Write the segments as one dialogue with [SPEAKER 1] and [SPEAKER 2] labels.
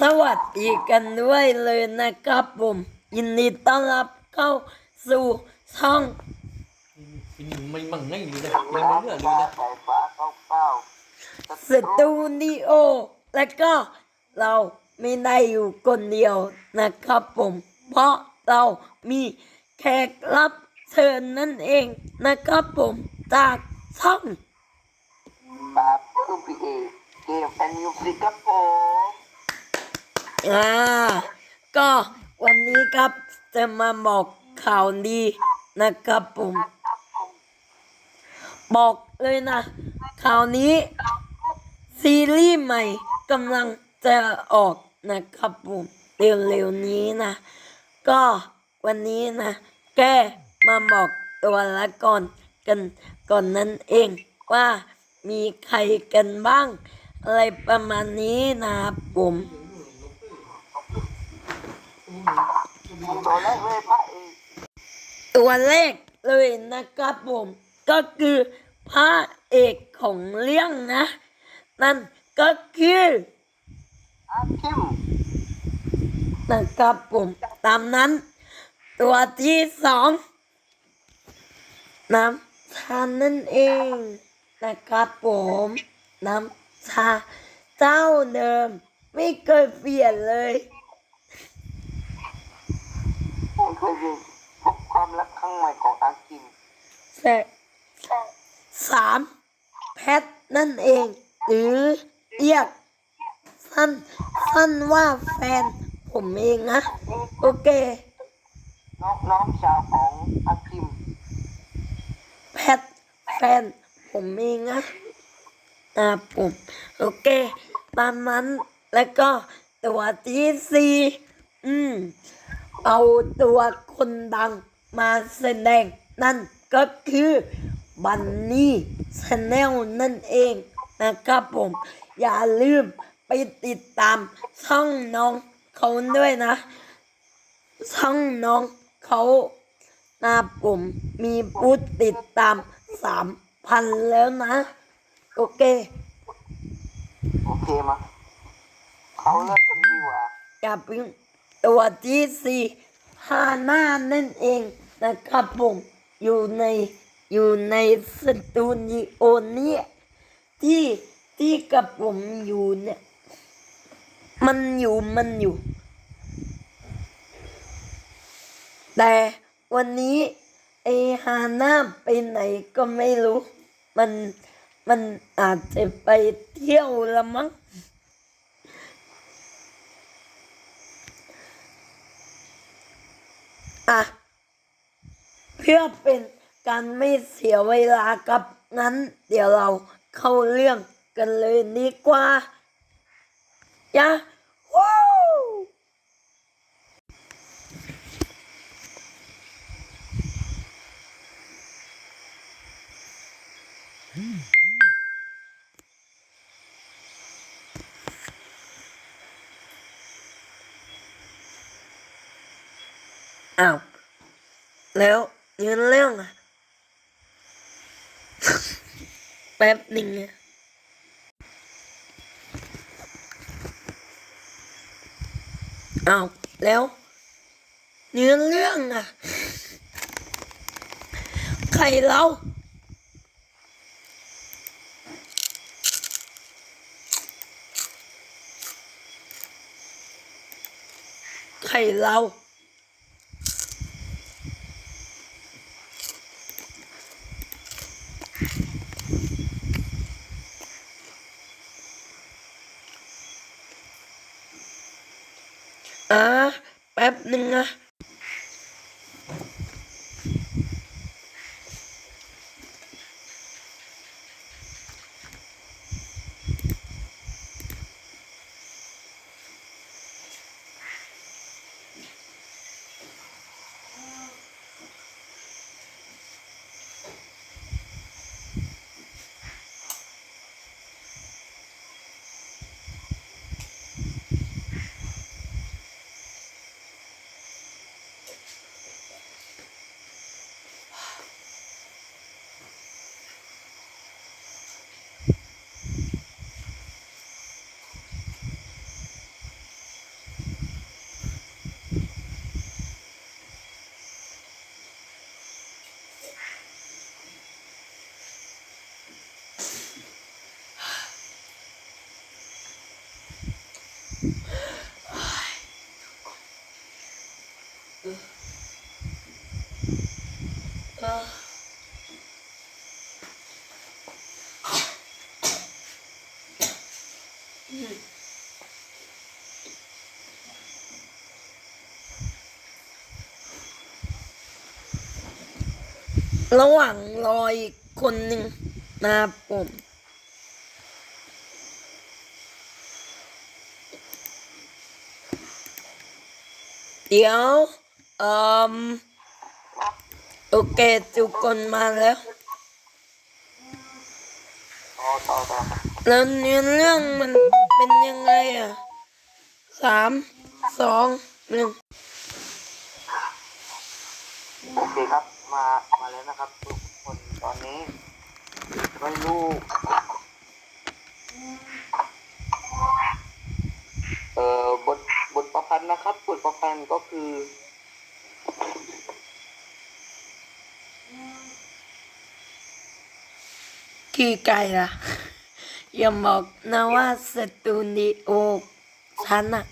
[SPEAKER 1] สวัสดีกันด้วยเลยนะครับผมยินดีต้อนรับเข้าสู่ช่อง
[SPEAKER 2] เป็นไม่มั่งง่ายเลยนะยังไม่เลือกเลยนะ
[SPEAKER 3] สายฟ้าเก้าเก้า
[SPEAKER 1] สตูดิโอและก็เราไม่ได้อยู่คนเดียวนะครับผม เพราะเรามีแขกรับเชิญนั่นเองนะครับผมจากช่อง
[SPEAKER 3] ปาบคือพีเอเกมแอนด์มิวสิกครับผม
[SPEAKER 1] อ่าก็วันนี้ครับจะมาบอกข่าวดีนะครับผมบอกเลยนะ ข่าวนี้ ซีรีส์ใหม่กำลังจะออกนะครับผมเร็วๆนี้นะ ก็วันนี้นะแกมาบอกตัวละก่อนกันก่อนนั้นเองว่ามีใครกันบ้าง อะไรประมาณนี้นะครับผม
[SPEAKER 3] ตัวแรกเลยพระเอก
[SPEAKER 1] ตัวแรกเลยนะครับผมก็คือพระเอกของเรื่องนะ นั่นก็คือ
[SPEAKER 3] อาคิม
[SPEAKER 1] นะครับผมตามนั้น ตัวที่สองน้ำชานั่นเองนะครับผมน้ำชาเจ้าเดิม ไม่เคยเปลี่ยนเลย
[SPEAKER 3] ไม่ เคยยินพบความรักครั้งใหม่ของอาคิม
[SPEAKER 1] แต่สามแพทนั่นเอง หรือเรียกสั้นสั้นว่าแฟนผมเองนะ โอเค
[SPEAKER 3] น้องน้องสาวของอาคิม
[SPEAKER 1] แพทแฟนผมเองนะอ่าผมโอเค ตามนั้นแล้วก็ตัวที่สี่อืม เอาตัวคนดังมาแสดงนั่นก็คือบันนี่ชาแนลนั่นเองนะครับผม อย่าลืมไปติดตามช่องน้องเขาด้วยนะ ช่องน้องเขานะผมมีผู้ติดตามสามพันแล้วนะ โอเค
[SPEAKER 3] โอเคมาเขาเลิกกันดีกว่า
[SPEAKER 1] อย่าเพิ่ง ตัวที่สี่ฮาน่านั่นเองนะครับผมอยู่ในอยู่ในสตูดิโอนี่ยที่ที่กับผมอยู่เนี่ยมันอยู่มันอยู่ แต่วันนี้ไอฮาน่าไปไหนก็ไม่รู้ มันมันอาจจะไปเที่ยวละมั้ง อะ เพื่อเป็นการไม่เสียเวลากับนั้น เดี๋ยวเราเข้าเรื่องกันเลยดีกว่ายะ อ้าว แล้วเงินเรื่องอะแป๊บหนึ่งอะอ้าวแล้วเนื้อเรื่องอะใครเล่าใครเล่า ระหว่างรออีกคนหนึ่งนะครับผมเดี๋ยวเอ่อโอเคทุกคนมาแล้ว
[SPEAKER 3] ต่อต่อต่อครับ
[SPEAKER 1] แล้วเนื้อเรื่องมันเป็นยังไงอะสามสองหนึ่ง
[SPEAKER 3] โอเคครับ มามาแล้วนะครับทุกคนตอนนี้ไม่รู้เอ่อบทบทประพันธ์นะครับบทประพันธ์ก็คือ
[SPEAKER 1] กี่ไก่ล่ะอย่าบอกนะว่าสตูดิโอฉันอะ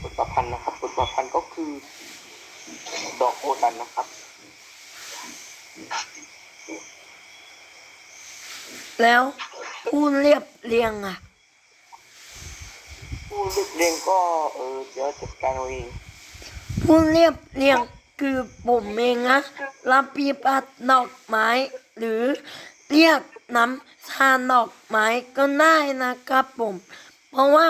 [SPEAKER 3] บทประพันธ์นะครับบทประพันธ์ก็คือ ดอกโอตันนะครับ
[SPEAKER 1] แล้วผู้เรียบเรียงอะ
[SPEAKER 3] ผู้เรียบเรียงก็เออเดี๋ยวจัดการเอาเอง
[SPEAKER 1] ผู้เรียบเรียงคือผมเองนะรับปีปัดดอกไม้ หรือเรียกน้ำชาดอกไม้ก็ได้นะครับผม เพราะว่า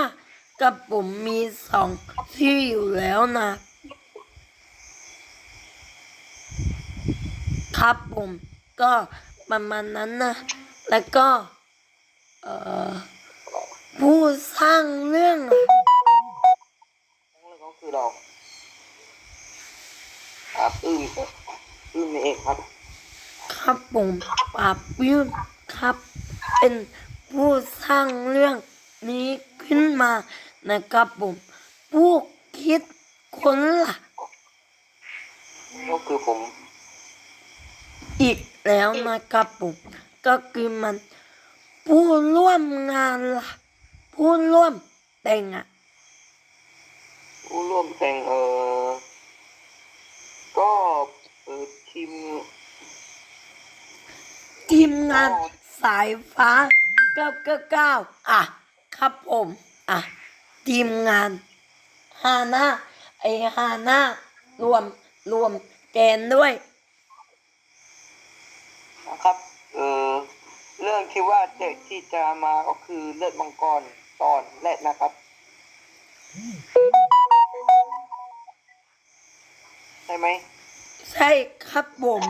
[SPEAKER 1] กับผมมีสองชื่ออยู่แล้วนะ ครับผมก็ประมาณนั้นนะ แล้วก็ เอ่อ ผู้สร้างเรื่องอะ
[SPEAKER 3] ทั้งเรื่องก็คือเราครับอึ้งอึ้งนี่เองครับ
[SPEAKER 1] ครับผมปราบยืมครับ เป็นผู้สร้างเรื่องนี้ขึ้นมานะครับผมผู้คิดคนล่ะ
[SPEAKER 3] ก็คือผม
[SPEAKER 1] อีกแล้วนะครับผมก็คือมัน ผู้ร่วมงานล่ะผู้ร่วมแต่งอะ
[SPEAKER 3] ผู้ร่วมแต่งเออก็เออทีม
[SPEAKER 1] ทีมงานสายฟ้า999อะ ครับผมอะทีมงานฮาน่าไอฮาน่ารวมรวมแกนด้วย
[SPEAKER 3] นะครับ เออเรื่องที่ว่าเด็กที่จะมาก็คือเลือดมังกรตอนแรกนะครับใช่ไหม
[SPEAKER 1] ใช่ครับผม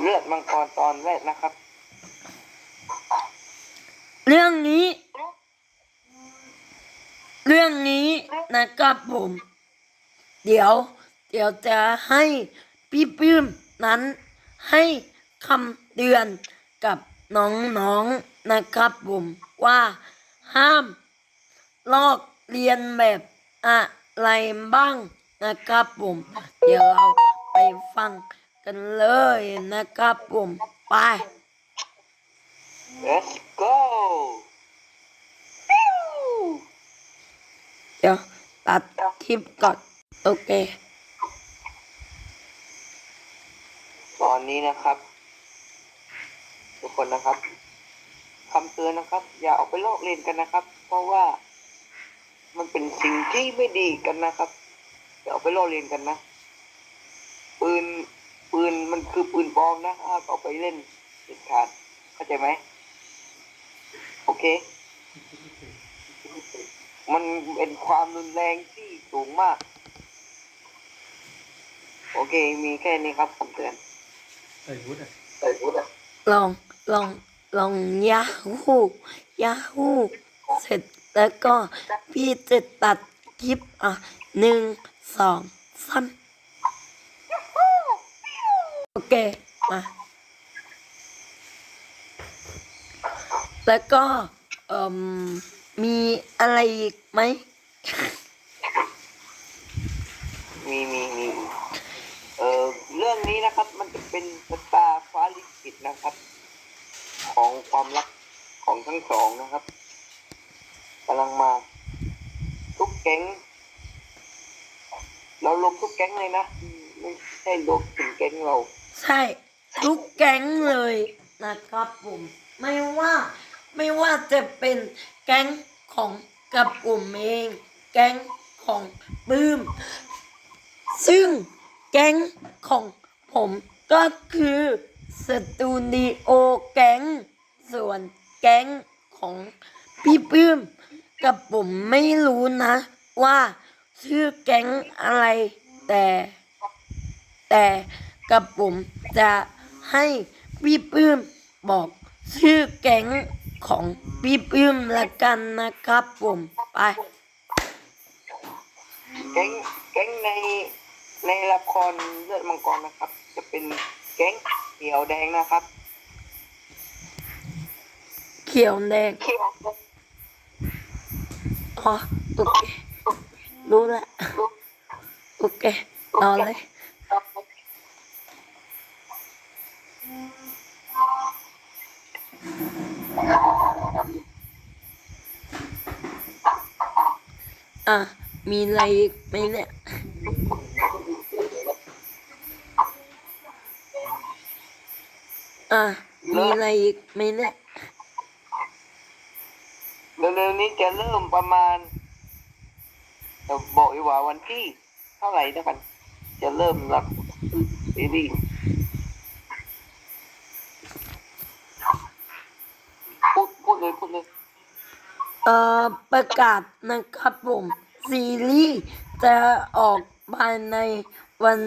[SPEAKER 3] เลือดมังกรตอนแรกนะครับ
[SPEAKER 1] เรื่องนี้ เรื่องนี้นะครับผม เดี๋ยว เดี๋ยวจะให้ พี่ปื้มนั้นให้คำเตือนกับน้องๆนะครับผมว่าห้ามลอกเรียนแบบอะไรบ้างนะครับผม เดี๋ยวเราไปฟังกันเลยนะครับผมไป
[SPEAKER 3] let's go
[SPEAKER 1] เดี๋ยวตัดคลิปก่อน โอเค
[SPEAKER 3] ตอนนี้นะครับ ทุกคนนะครับคำเตือนนะครับ อย่าออกไปลอกเลียนกันนะครับ เพราะว่ามันเป็นสิ่งที่ไม่ดีกันนะครับอย่าออกไปลอกเลียนกันนะปืนปืนมันคือปืนปลอมนะห้ามเอาไปเล่นเด็ดขาดเข้าใจไหมโอเค มันเป็นความรุนแรงที่สูงมาก โอเค มีแค่นี้ครับคำเตือน
[SPEAKER 2] เอ้ยวุฒิอะ
[SPEAKER 3] ใส่พูดอะ
[SPEAKER 1] ลองลองลองยาฮูยาฮูเสร็จแล้วก็พี่จะตัดคลิปอะหนึ่งสองสามโอเค มา แล้วก็เอ่มมีอะไรอีกไหม
[SPEAKER 3] มีมีมีเอ่อ เรื่องนี้นะครับ มันจะเป็นสตาฟ้าลิขิตนะครับ ของความรักของทั้งสองนะครับกำลังมาทุกแก๊งเราลงทุกแก๊งเลยนะไม่ใช่ลงถึงแก๊งเรา
[SPEAKER 1] ใช่ ทุกแก๊งเลยนะครับผมไม่ว่าไม่ว่าจะเป็นแก๊งของกับกลุ่มเอง แก๊งของปื้ม ซึ่งแก๊ง ของผมก็คือสตูดิโอแก๊ง ส่วนแก๊งของพี่ปื้ม กับผมไม่รู้นะ ว่าชื่อแก๊งอะไร แต่ แต่กับผมจะให้พี่ปื้มบอกชื่อแก๊งของพี่ปื้มละกันนะครับผมไป
[SPEAKER 3] แก๊งแก๊งใน ในละครเลือดมังกรนะครับ จะเป็นแก๊งเขียวแดงนะครับ
[SPEAKER 1] เขียวแดง
[SPEAKER 3] เขียว
[SPEAKER 1] อ๋อโอเครู้ล้วโอเคต่อเลยอะมีอะไรไหมเนี่ย อะมีอะไรอีกไหมเนี่ย
[SPEAKER 3] เร็วๆนี้จะเริ่มประมาณจะบอกอีกว่าวันที่เท่าไหร่นะกัน จะเริ่มรับซีรีส์พูดพูดเลยพูดเลย
[SPEAKER 1] เอ่อประกาศนะครับผมซีรีส์จะออกภายในวัน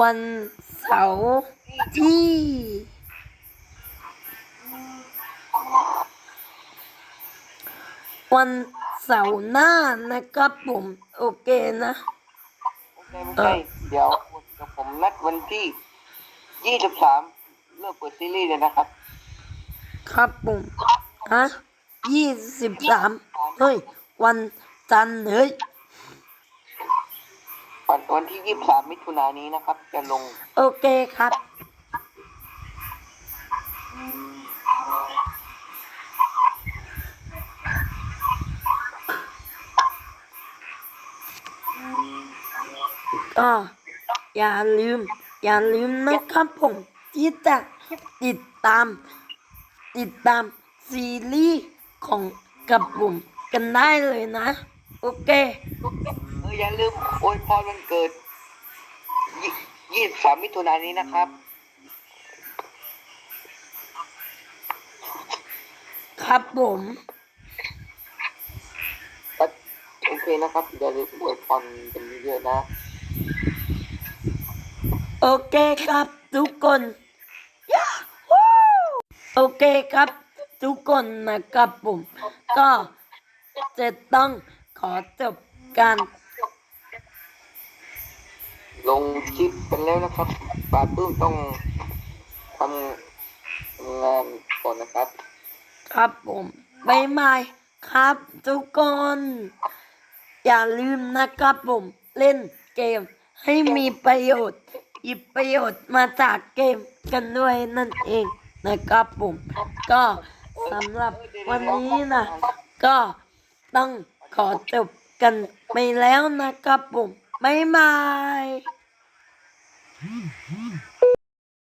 [SPEAKER 1] วันเสาร์ ที่วันเสาร์หน้านะครับผม โอเคนะ
[SPEAKER 3] ไม่ใช่ไม่ใช่เดี๋ยวเดี๋ยวผมนัดวันที่ยี่สิบสามเริ่มเปิดซีรีส์เลยนะครับ
[SPEAKER 1] ครับผมฮะยี่สิบสามเฮ้ย วันจันทร์เฮ้ย
[SPEAKER 3] วันวันที่ยี่สิบสามมิถุนายนนี้นะครับ จะลง
[SPEAKER 1] โอเคครับ ก็อย่าลืม อย่าลืมนะครับผมที่จะติดตาม ติดตามซีรีส์ของกับผมกันได้เลยนะ โอเค
[SPEAKER 3] เอออย่าลืมอวยพรวันเกิดยี่สิบสามมิถุนายนนี้นะครับ
[SPEAKER 1] ครับผม
[SPEAKER 3] โอเคนะครับอย่าลืมอวยพรกันเยอะๆนะ
[SPEAKER 1] โอเคครับทุกคนยาฮูโอเคครับ ทุกคนนะครับผมก็จะต้องขอจบการ
[SPEAKER 3] ลงคลิปกันแล้วนะครับปาปื้มต้องทำทำงานก่อนนะครับ
[SPEAKER 1] ครับผมบายบายครับ ทุกคน อย่าลืมนะครับผม เล่นเกมให้มีประโยชน์ หยิบประโยชน์มาจากเกมกันด้วยนั่นเองนะครับผมก็สำหรับวันนี้นะ ก็ต้องขอจบกันไปแล้วนะครับผมบ๊ายบาย